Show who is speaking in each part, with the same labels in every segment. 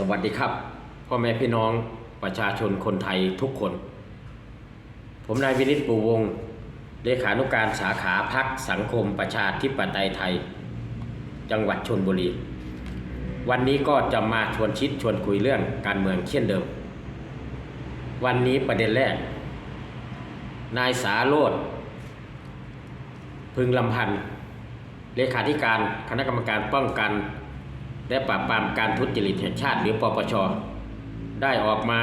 Speaker 1: สวัสดีครับ พ่อแม่พี่น้องประชาชนคนไทยทุกคน ผมนายวินิตปูวงศ์เลขานุการสาขาพักสังคมประชาธิปไตยไทย จังหวัดชนบุรี วันนี้ก็จะมาชวนชิดชวนคุยเรื่องการเมืองเช่นเดิม วันนี้ประเด็นแรก นายสาโรธพึงลำพันธ์เลขาธิการคณะกรรมการป้องกัน และปราบปรามการทุจริตแห่งชาติหรือปปช ได้ออกมา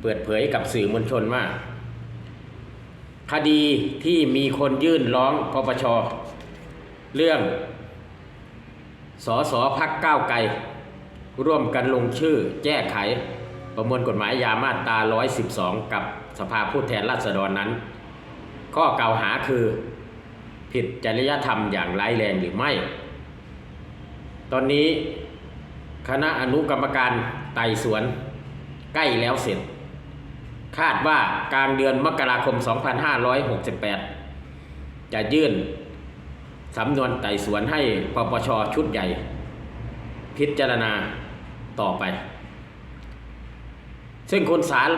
Speaker 1: เปิดเผยกับสื่อมวลชนว่า คดีที่มีคนยื่นร้องปปช เรื่องสอสอพักก้าวไกล ร่วมกันลงชื่อแก้ไข ประมวลกฎหมายยามาตรา 112 กับสภาผู้แทนราษฎรนั้น ข้อกล่าวหาคือ ผิดจริยธรรมอย่างร้ายแรงหรือไม่ ตอนนี้คณะอนุกรรมการไต่สวนใกล้แล้วเสร็จ คาดว่ากลางเดือนมกราคม 2568 จะยื่นสำนวนไต่สวนให้ปปชชุดใหญ่ พิจารณาต่อไป ซึ่งคุณสาร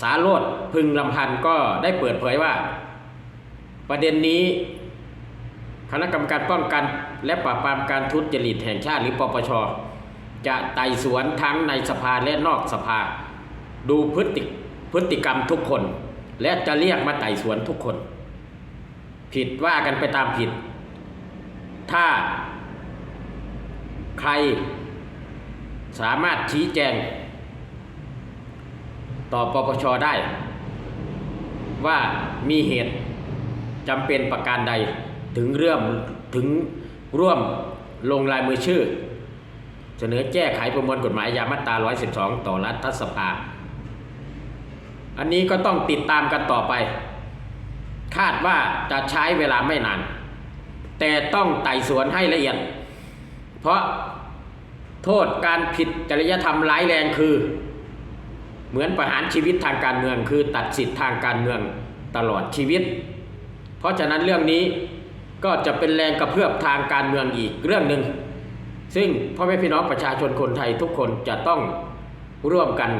Speaker 1: สาโรธพึงลำพันธ์ก็ได้เปิดเผยว่า ประเด็นนี้ คณะกรรมการป้องกัน และปราบปรามการทุจริตแห่งชาติหรือปปช จะไต่สวนทั้งในสภาและนอกสภา ดูพฤติพฤติกรรมทุกคน และจะเรียกมาไต่สวนทุกคน ผิดว่ากันไปตามผิด ถ้าใครสามารถชี้แจง ต่อปปชได้ ว่ามีเหตุจำเป็นประการใดถึงเรื่องถึง ร่วมลงลายมือชื่อ เสนอแก้ไขประมวลกฎหมายยามาตรา 112 ต่อรัฐสภา อันนี้ก็ต้องติดตามกันต่อไป คาดว่าจะใช้เวลาไม่นาน แต่ต้องไต่สวนให้ละเอียด เพราะโทษการผิดจริยธรรมร้ายแรงคือ เหมือนประหารชีวิตทางการเมือง คือตัดสิทธิทางการเมืองตลอดชีวิต เพราะฉะนั้นเรื่องนี้ ก็จะเป็นแรงกระเพื่อมทางการเมืองอีกเรื่องหนึ่งซึ่งพ่อแม่พี่น้องประชาชนคนไทยทุกคนจะต้องร่วมกัน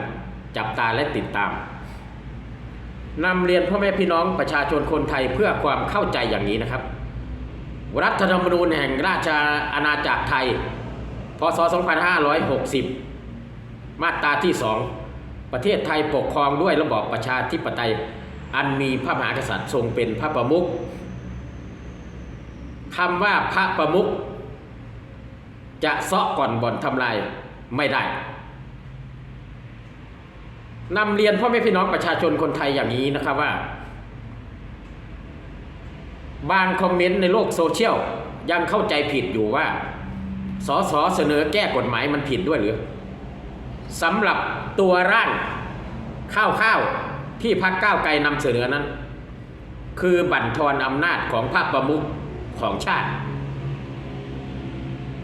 Speaker 1: จับตาและติดตามนำเรียนพ่อแม่พี่น้องประชาชนคนไทยเพื่อความเข้าใจอย่างนี้นะครับ รัฐธรรมนูญแห่งราชอาณาจักรไทย พศ 2560 มาตราที่ 2 ประเทศไทยปกครองด้วยระบอบประชาธิปไตย อันมีพระมหากษัตริย์ทรงเป็นพระประมุข คำว่าพระประมุขจะเซาะก่อนบ่อนทำลายไม่ได้นำเรียนพ่อแม่พี่น้องประชาชนคนไทยอย่างนี้นะครับว่า บางคอมเมนต์ในโลกโซเชียลยังเข้าใจผิดอยู่ว่าสสเสนอแก้กฎหมายมันผิดด้วยหรือสำหรับตัวร่างข้าวๆที่พักก้าวไกลนำเสนอนั้น คือบั่นทอนอำนาจของพระประมุข ของชาติ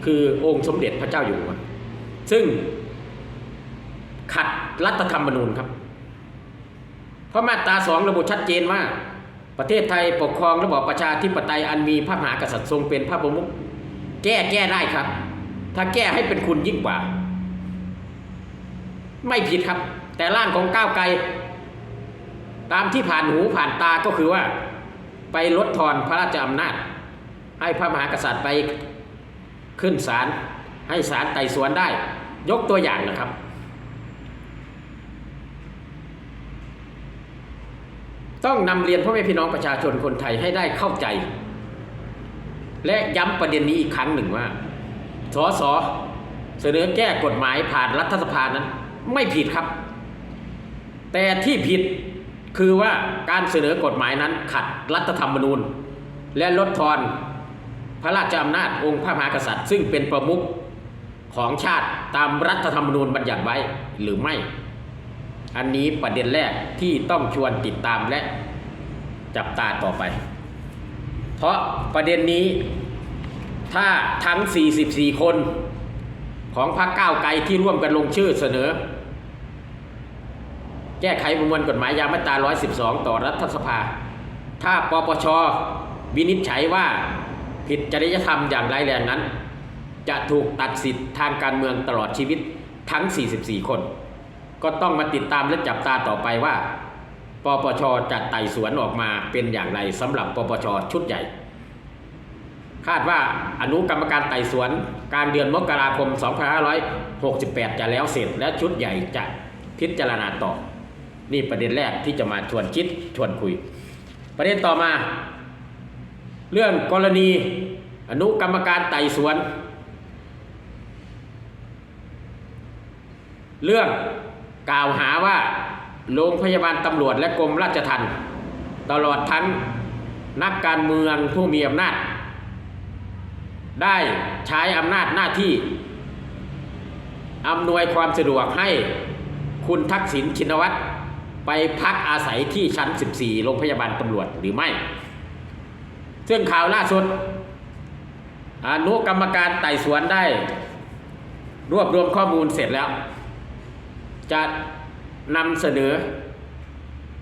Speaker 1: คือองค์สมเด็จพระเจ้าอยู่หัวซึ่งขัดรัฐธรรมนูญครับ เพราะมาตราสองระบุชัดเจนว่า ประเทศไทยปกครองระบอบประชาธิปไตยอันมีพระมหากษัตริย์ทรงเป็นพระประมุขแก้แก้ได้ครับ ถ้าแก้ให้เป็นคุณยิ่งกว่า ไม่ผิดครับ แต่ร่างของก้าวไกล ตามที่ผ่านหูผ่านตาก็คือว่า ไปลดทอนพระราชอำนาจ ให้พระมหากษัตริย์ไปขึ้นศาลให้ศาลไต่สวนได้ ยกตัวอย่างนะครับ ต้องนำเรียนพ่อแม่พี่น้องประชาชนคนไทยให้ได้เข้าใจ และย้ำประเด็นนี้อีกครั้งหนึ่งว่าสสเสนอแก้กฎหมายผ่านรัฐสภานั้น ไม่ผิดครับ แต่ที่ผิดคือว่าการเสนอกฎหมายนั้นขัดรัฐธรรมนูญ และลดทอน พระราชอำนาจองค์พระมหากษัตริย์ ซึ่งเป็นประมุขของชาติตามรัฐธรรมนูญบัญญัติไว้หรือไม่ อันนี้ประเด็นแรกที่ต้องชวนติดตามและจับตาต่อไป เพราะประเด็นนี้ถ้าทั้ง 44 คนของพรรคก้าวไกลที่ร่วมกันลงชื่อเสนอ แก้ไขประมวลกฎหมายยามาตรา 112 ต่อรัฐสภา ถ้าปปชวินิจฉัยว่า ผิดจริยธรรมอย่างร้ายแรงนั้น จะถูกตัดสิทธิ์ทางการเมืองตลอดชีวิตทั้ง 44 คน ก็ต้องมาติดตามและจับตาต่อไปว่า ปปชจะไต่สวนออกมาเป็นอย่างไรสำหรับปปชชุดใหญ่ คาดว่าอนุกรรมการไต่สวนกลางเดือนมกราคม 2568 จะแล้วเสร็จและชุดใหญ่จะพิจารณาต่อ นี่ประเด็นแรกที่จะมาชวนคิดชวนคุย ประเด็นต่อมา เรื่องกรณีอนุกรรมการไต่สวน เรื่องกล่าวหาว่าโรงพยาบาลตำรวจและกรมราชทัณฑ์ตลอดทั้งนักการเมืองผู้มีอำนาจ ได้ใช้อำนาจหน้าที่อำนวยความสะดวกให้คุณทักษิณชินวัตรไปพักอาศัยที่ชั้น 14 โรงพยาบาลตำรวจหรือไม่ ซึ่งข่าวล่าสุดอนุกรรมการไต่สวนได้ รวบรวมข้อมูลเสร็จแล้ว จะนำเสนอ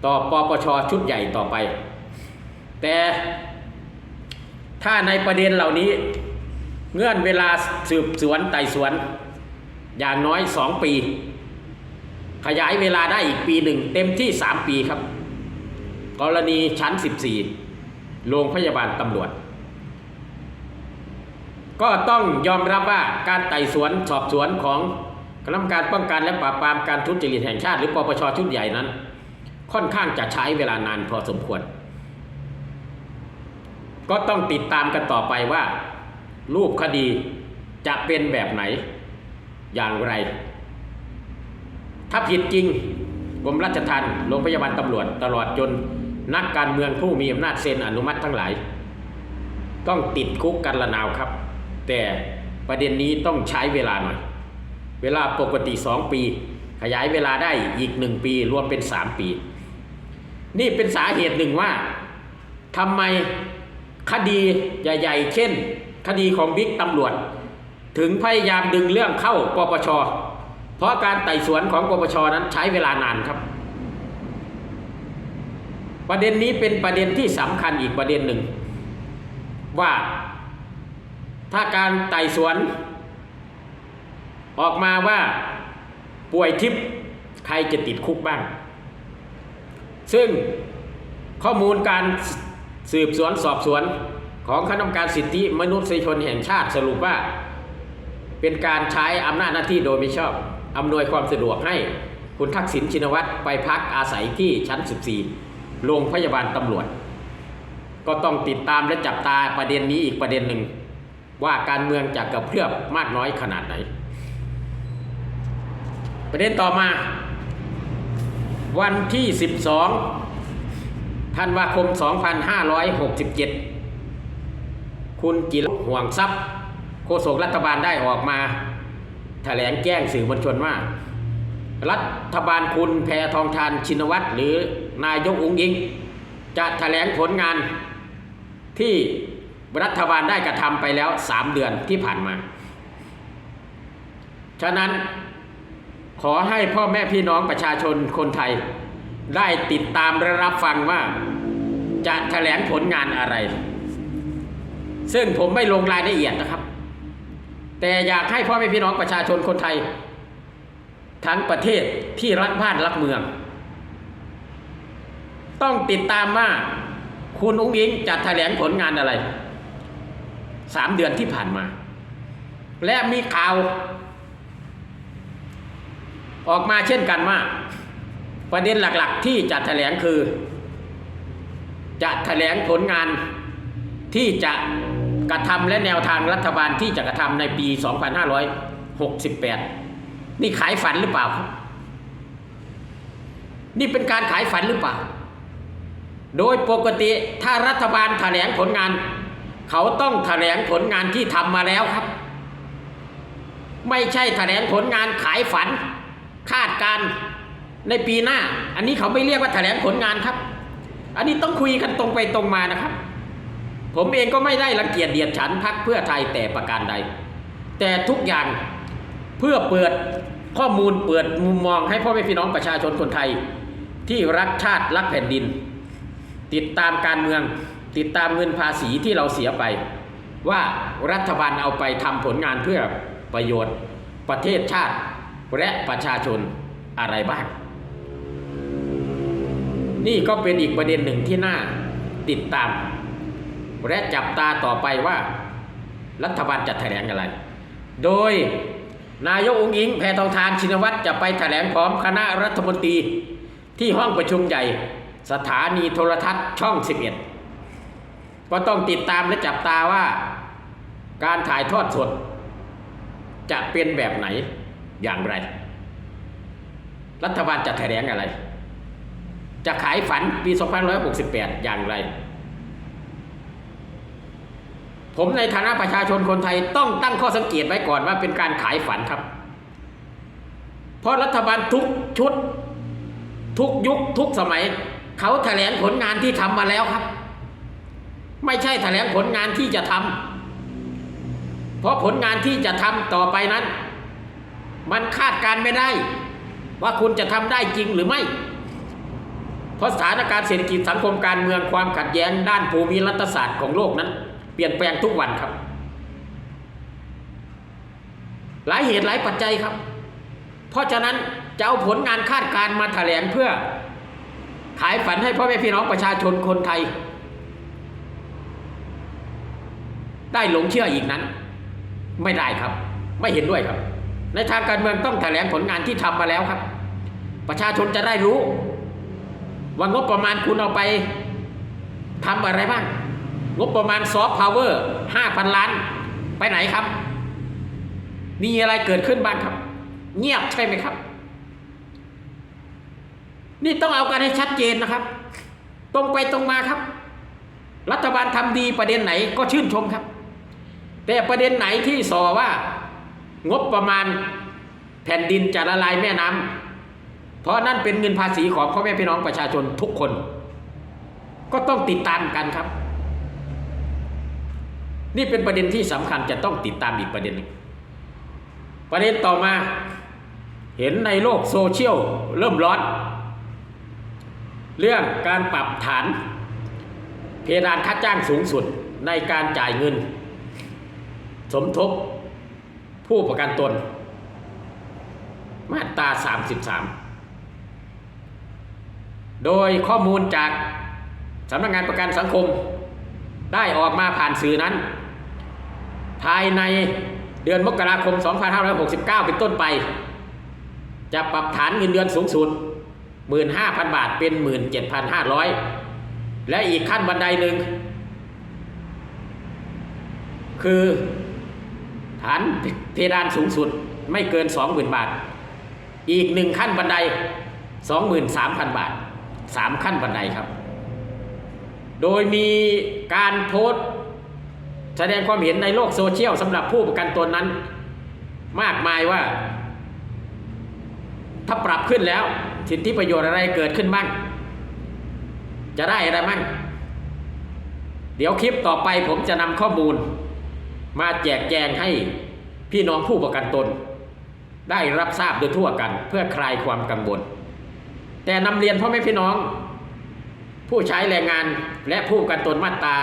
Speaker 1: ต่อปปชชุดใหญ่ต่อไป แต่ถ้าในประเด็นเหล่านี้ เงื่อนเวลาสืบสวนไต่สวน อย่างน้อยสองปี ขยายเวลาได้อีกปีหนึ่ง เต็มที่สามปีครับ กรณีชั้น14 โรงพยาบาลตำรวจ ก็ต้องยอมรับว่าการไต่สวนสอบสวนของคณะกรรมการป้องกันและปราบปรามการทุจริตแห่งชาติหรือปปชชุดใหญ่นั้น ค่อนข้างจะใช้เวลานานพอสมควร ก็ต้องติดตามกันต่อไปว่า รูปคดีจะเป็นแบบไหนอย่างไร ถ้าผิดจริงกรมราชทัณฑ์โรงพยาบาลตำรวจตลอดจน นักการเมืองผู้มีอำนาจเซ็นอนุมัติทั้งหลาย ต้องติดคุกกันละนาวครับ แต่ประเด็นนี้ต้องใช้เวลาหน่อย เวลาปกติ 2 ปี ขยายเวลาได้อีก 1 ปีรวมเป็น 3 ปี นี่เป็นสาเหตุหนึ่งว่าทำไมคดีใหญ่ ๆ เช่น คดีของบิ๊กตำรวจ ถึงพยายามดึงเรื่องเข้าปปชเพราะการไต่สวนของปปชนั้นใช้เวลานานครับ ประเด็นนี้เป็นประเด็นที่สำคัญอีกประเด็นหนึ่ง ว่าถ้าการไต่สวน ออกมาว่าป่วยทิพย์ใครจะติดคุกบ้าง ซึ่งข้อมูลการสืบสวนสอบสวนของคณะกรรมการสิทธิมนุษยชนแห่งชาติสรุปว่า เป็นการใช้อำนาจหน้าที่โดยไม่ชอบอำนวยความสะดวกให้คุณทักษิณชินวัตรไปพักอาศัยที่ชั้น 14 โรงพยาบาลตำรวจ ก็ต้องติดตามและจับตาประเด็นนี้อีกประเด็นหนึ่ง ว่าการเมืองจะกระเพื่อมมากน้อยขนาดไหน ประเด็นต่อมา วันที่ 12ธันวาคม 2567 คุณจิรห่วงทรัพย์โฆษกรัฐบาลได้ออกมาแถลงแจ้งสื่อมวลชนว่า รัฐบาลคุณแพทองทานชินวัตรหรือ นายกอุงยิง จะแถลงผลงานที่รัฐบาลได้กระทำไปแล้ว 3 เดือนที่ผ่านมา ฉะนั้นขอให้พ่อแม่พี่น้องประชาชนคนไทย ได้ติดตามและรับฟังว่าจะแถลงผลงานอะไร ซึ่งผมไม่ลงรายละเอียดนะครับ แต่อยากให้พ่อแม่พี่น้องประชาชนคนไทย ทั้งประเทศที่รักบ้านรักเมือง ต้องติดตามว่าคุณอุ้งอิงจะแถลงผลงานอะไรสามเดือนที่ผ่านมา และมีข่าว ออกมาเช่นกันว่า ประเด็นหลักๆ ที่จะแถลงคือ จะแถลงผลงานที่จะกระทำและแนวทางรัฐบาลที่จะกระทำในปี 2568 นี่ขายฝันหรือเปล่า นี่เป็นการขายฝันหรือเปล่า โดยปกติถ้ารัฐบาลแถลงผลงาน เขาต้องแถลงผลงานที่ทำมาแล้วครับ ไม่ใช่แถลงผลงานขายฝัน คาดการณ์ในปีหน้า อันนี้เขาไม่เรียกว่าแถลงผลงานครับ อันนี้ต้องคุยกันตรงไปตรงมานะครับ ผมเองก็ไม่ได้รังเกียจเดียดฉันพักเพื่อไทยแต่ประการใด แต่ทุกอย่างเพื่อเปิดข้อมูลเปิดมุมมองให้พ่อแม่พี่น้องประชาชนคนไทย ที่รักชาติรักแผ่นดิน ติดตามการเมือง ติดตามเงินภาษีที่เราเสียไป ว่ารัฐบาลเอาไปทำผลงานเพื่อประโยชน์ประเทศชาติและประชาชนอะไรบ้าง นี่ก็เป็นอีกประเด็นหนึ่งที่น่าติดตาม และจับตาต่อไปว่า รัฐบาลจะแถลงอะไร โดยนายกองค์อิงแพทองทานชินวัตรจะไปแถลงพร้อมคณะรัฐมนตรีที่ห้องประชุมใหญ่ สถานีโทรทัศน์ช่อง 11 ก็ต้องติดตามและจับตาว่า การถ่ายทอดสด จะเป็นแบบไหนอย่างไร รัฐบาลจะแถลงอะไร จะขายฝันปี 2568 อย่างไร ผมในฐานะประชาชนคนไทยต้องตั้งข้อสังเกตไว้ก่อนว่าเป็นการขายฝันครับ เพราะรัฐบาลทุกชุด ทุกยุคทุกสมัย เขาแถลงผลงานที่ทำมาแล้วครับ ไม่ใช่แถลงผลงานที่จะทำเพราะผลงานที่จะทำต่อไปนั้น มันคาดการไม่ได้ ว่าคุณจะทำได้จริงหรือไม่ เพราะสถานการณ์เศรษฐกิจสังคมการเมืองความขัดแย้งด้านภูมิรัฐศาสตร์ของโลกนั้น เปลี่ยนแปลงทุกวันครับ หลายเหตุหลายปัจจัยครับ เพราะฉะนั้นจะเอาผลงานคาดการมาแถลงเพื่อ ขายฝันให้พ่อแม่พี่น้องประชาชนคนไทย ได้หลงเชื่ออีกนั้น ไม่ได้ครับ ไม่เห็นด้วยครับ ในทางการเมืองต้องแถลงผลงานที่ทำมาแล้วครับ ประชาชนจะได้รู้ ว่างบประมาณคุณเอาไปทำอะไรบ้าง งบประมาณซอฟต์พาวเวอร์ห้าพันล้าน ไปไหนครับมีอะไรเกิดขึ้นบ้างครับ เงียบใช่ไหมครับ นี่ต้องเอากันให้ชัดเจนนะครับ ตรงไปตรงมาครับ รัฐบาลทำดีประเด็นไหนก็ชื่นชมครับ แต่ประเด็นไหนที่สอว่างบประมาณแผ่นดินจะละลายแม่น้ำเพราะนั่นเป็นเงินภาษีของพ่อแม่พี่น้องประชาชนทุกคน ก็ต้องติดตามกันครับ นี่เป็นประเด็นที่สำคัญจะต้องติดตามอีกประเด็นหนึงประเด็นต่อมา เห็นในโลกโซเชียลเริ่มร้อน เรื่องการปรับฐาน เพดานค่าจ้างสูงสุดในการจ่ายเงิน สมทบผู้ประกันตน มาตรา 33 โดยข้อมูลจากสำนักงานประกันสังคม ได้ออกมาผ่านสื่อนั้น ภายในเดือนมกราคม 2569 เป็นต้นไป จะปรับฐานเงินเดือนสูงสุด 15,000 บาทเป็น 17,500 และอีกขั้นบันไดหนึ่ง คือฐานเพดานสูงสุดไม่เกิน 20,000 บาท อีกหนึ่งขั้นบันได 23,000 บาท 3 ขั้นบันไดครับ โดยมีการโพสต์แสดงความเห็นในโลกโซเชียลสำหรับผู้ประกันตนนั้น มากมายว่า ถ้าปรับขึ้นแล้ว สิทธิประโยชน์อะไรเกิดขึ้นบ้าง จะได้อะไรบ้างเดี๋ยวคลิปต่อไปผมจะนำข้อมูล มาแจกแจงให้พี่น้องผู้ประกันตน ได้รับทราบโดยทั่วกัน เพื่อคลายความกังวล แต่นำเรียนพ่อแม่พี่น้อง ผู้ใช้แรงงานและผู้ประกันตนมาตรา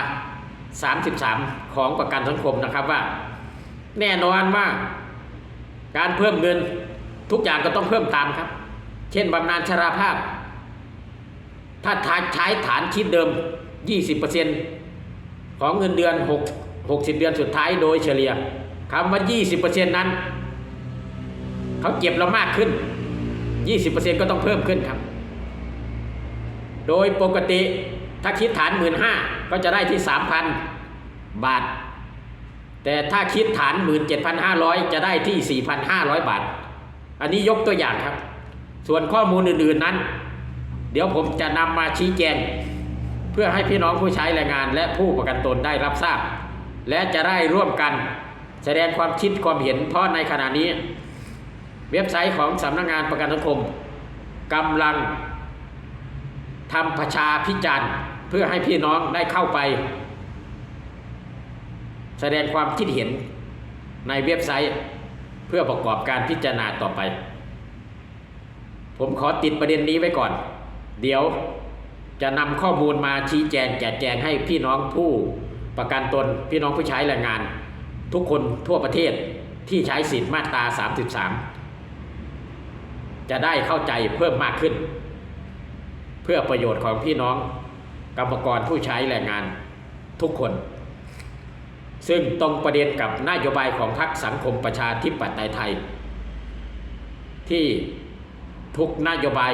Speaker 1: 33 ของประกันสังคมนะครับว่า แน่นอนว่าการเพิ่มเงินทุกอย่างก็ต้องเพิ่มตามครับ เช่นบำนาญชราภาพ ถ้าใช้ฐานคิดเดิม 20%ของเงินเดือน 6 60 เดือนสุดท้ายโดยเฉลี่ยคำว่า 20%นั้น เขาเก็บเรามากขึ้น 20%ก็ต้องเพิ่มขึ้นครับ โดยปกติถ้าคิดฐาน 1 5ื่นก็จะได้ที่ 3,000 บาท แต่ถ้าคิดฐาน 17,500 จะได้ที่ 4,500 บาท อันนี้ยกตัวอย่างครับ ส่วนข้อมูลอื่นๆนั้น เดี๋ยวผมจะนำมาชี้แจง เพื่อให้พี่น้องผู้ใช้แรงงานและผู้ประกันตนได้รับทราบ และจะได้ร่วมกันแสดงความคิดความเห็นเพราะในขณะนี้ เว็บไซต์ของสำนักงานประกันสังคมกำลังทำประชาพิจารณ์เพื่อให้พี่น้องได้เข้าไป แสดงความคิดเห็นในเว็บไซต์เพื่อประกอบการพิจารณาต่อไป ผมขอติดประเด็นนี้ไว้ก่อน เดี๋ยวจะนำข้อมูลมาชี้แจงแจกแจงให้พี่น้องผู้ประกันตนพี่น้องผู้ใช้แรงงาน ทุกคนทั่วประเทศที่ใช้สิทธิ์มาตรา 33 จะได้เข้าใจเพิ่มมากขึ้น เพื่อประโยชน์ของพี่น้องกรรมกรผู้ใช้แรงงานทุกคน ซึ่งตรงประเด็นกับนโยบายของพรรคสังคมประชาธิปไตยไทย ที่ ทุกนโยบาย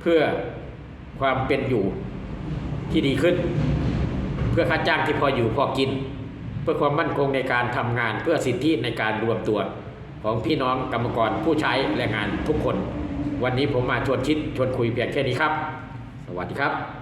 Speaker 1: เพื่อความเป็นอยู่ที่ดีขึ้น เพื่อค่าจ้างที่พออยู่พอกิน เพื่อความมั่นคงในการทำงานเพื่อสิทธิในการรวมตัวของพี่น้องกรรมกรผู้ใช้แรงงานทุกคน วันนี้ผมมาชวนคิดชวนคุยเพียงแค่นี้ครับ สวัสดีครับ